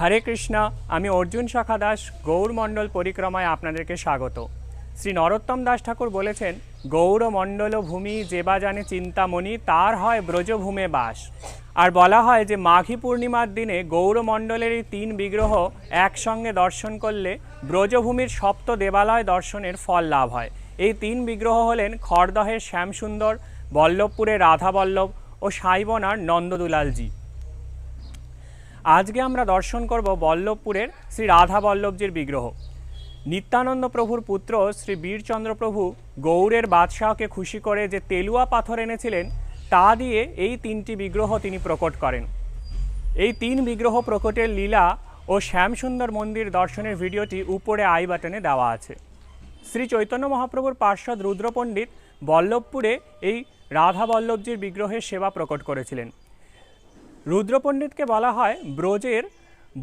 হরে কৃষ্ণা, আমি অর্জুন শাখা দাস গৌরমণ্ডল পরিক্রমায় আপনাদেরকে স্বাগত। শ্রী নরোত্তম দাস ঠাকুর বলেছেন গৌরমণ্ডল ভূমি যেবা জানে চিন্তামণি, তার হয় ব্রজভূমে বাস। আর বলা হয় যে, মাঘী পূর্ণিমার দিনে গৌরমণ্ডলের এই তিন বিগ্রহ একসঙ্গে দর্শন করলে ব্রজভূমির সপ্ত দেবালয় দর্শনের ফল লাভ হয়। এই তিন বিগ্রহ হলেন খড়দহের শ্যামসুন্দর, বল্লভপুরের রাধা বল্লভ ও সাইবনার নন্দদুলালজি। আজকে আমরা দর্শন করব বল্লভপুরের শ্রী রাধা বল্লভজির বিগ্রহ। নিত্যানন্দ প্রভুর পুত্র শ্রী বীরচন্দ্র প্রভু গৌড়ের বাদশাহকে খুশি করে যে তেলুয়া পাথর এনেছিলেন, তা দিয়ে এই তিনটি বিগ্রহ তিনি প্রকট করেন। এই তিন বিগ্রহ প্রকটের লীলা ও শ্যামসুন্দর মন্দির দর্শনের ভিডিওটি উপরে আই বাটনে দেওয়া আছে। শ্রী চৈতন্য মহাপ্রভুর পার্শ্বদ রুদ্র পণ্ডিত বল্লভপুরে এই রাধা বল্লভজির বিগ্রহের সেবা প্রকট করেছিলেন। রুদ্র পণ্ডিতকে বলা হয় ব্রজের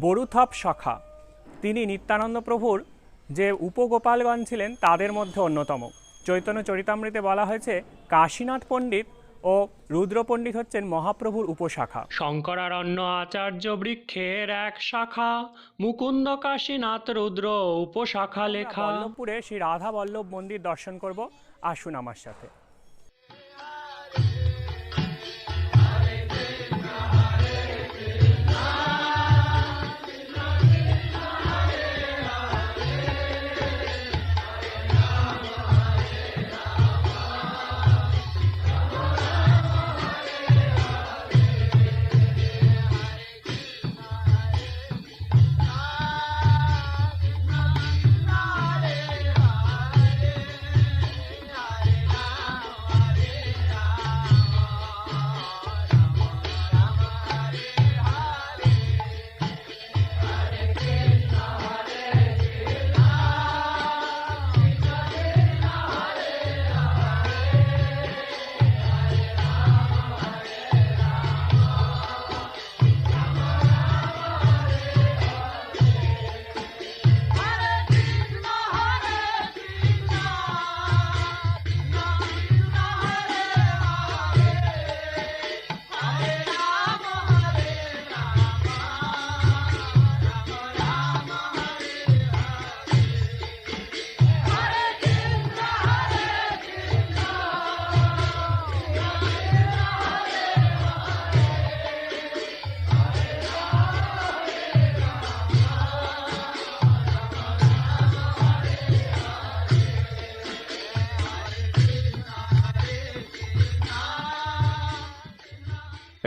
বরুথপ শাখা। তিনি নিত্যানন্দ প্রভুর যে উপগোপালগণ ছিলেন তাদের মধ্যে অন্যতম। চৈতন্য চরিতামৃতে বলা হয়েছে কাশীনাথ পণ্ডিত ও রুদ্র পণ্ডিত হচ্ছেন মহাপ্রভুর উপশাখা। শঙ্করারণ্য আচার্য বৃক্ষের এক শাখা মুকুন্দ কাশীনাথ রুদ্র উপশাখা লেখা। বল্লভপুরে শ্রী রাধা বল্লভ মন্দির দর্শন করব। আসুন আমার সাথে।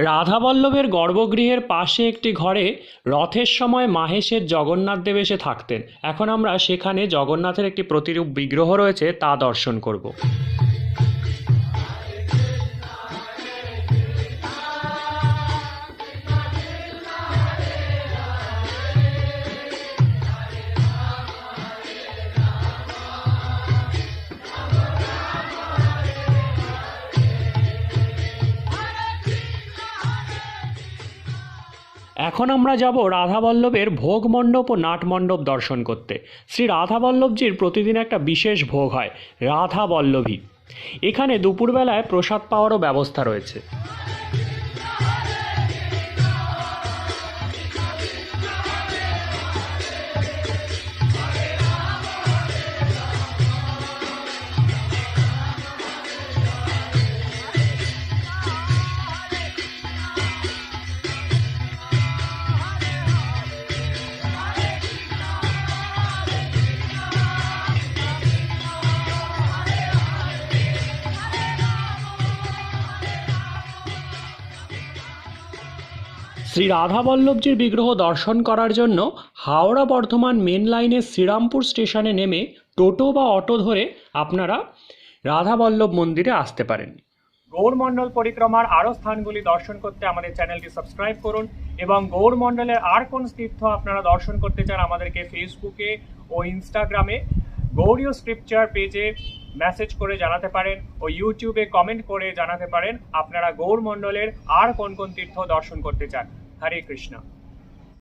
রাধাবল্লভের গর্ভগৃহের পাশে একটি ঘরে রথের সময় মাহেশের জগন্নাথ দেব এসে থাকতেন। এখন আমরা সেখানে জগন্নাথের একটি প্রতিরূপ বিগ্রহ রয়েছে তা দর্শন করব। এখন আমরা যাব রাধাবল্লভের ভোগ মণ্ডপ ও নাট মণ্ডপ দর্শন করতে। শ্রী রাধাবল্লভজির প্রতিদিন একটা বিশেষ ভোগ হয়, রাধাবল্লভী। এখানে দুপুরবেলায় প্রসাদ পাওয়ারও ব্যবস্থা রয়েছে। শ্রী রাধাবল্লভজির বিগ্রহ দর্শন করার জন্য হাওড়া বর্ধমান মেন লাইনের শ্রীরামপুর স্টেশনে নেমে টোটো বা অটো ধরে আপনারা রাধাবল্লভ মন্দিরে আসতে পারেন। গৌরমণ্ডল পরিক্রমার আরও স্থানগুলি দর্শন করতে আমাদের চ্যানেলটি সাবস্ক্রাইব করুন এবং গৌরমণ্ডলের আর কোন তীর্থ আপনারা দর্শন করতে চান আমাদেরকে ফেসবুকে ও ইনস্টাগ্রামে গৌরীয় স্ক্রিপচার পেজে মেসেজ করে জানাতে পারেন, ও ইউটিউবে কমেন্ট করে জানাতে পারেন, আপনারা গৌরমণ্ডলের আর কোন কোন তীর্থ দর্শন করতে চান। হরে কৃষ্ণ।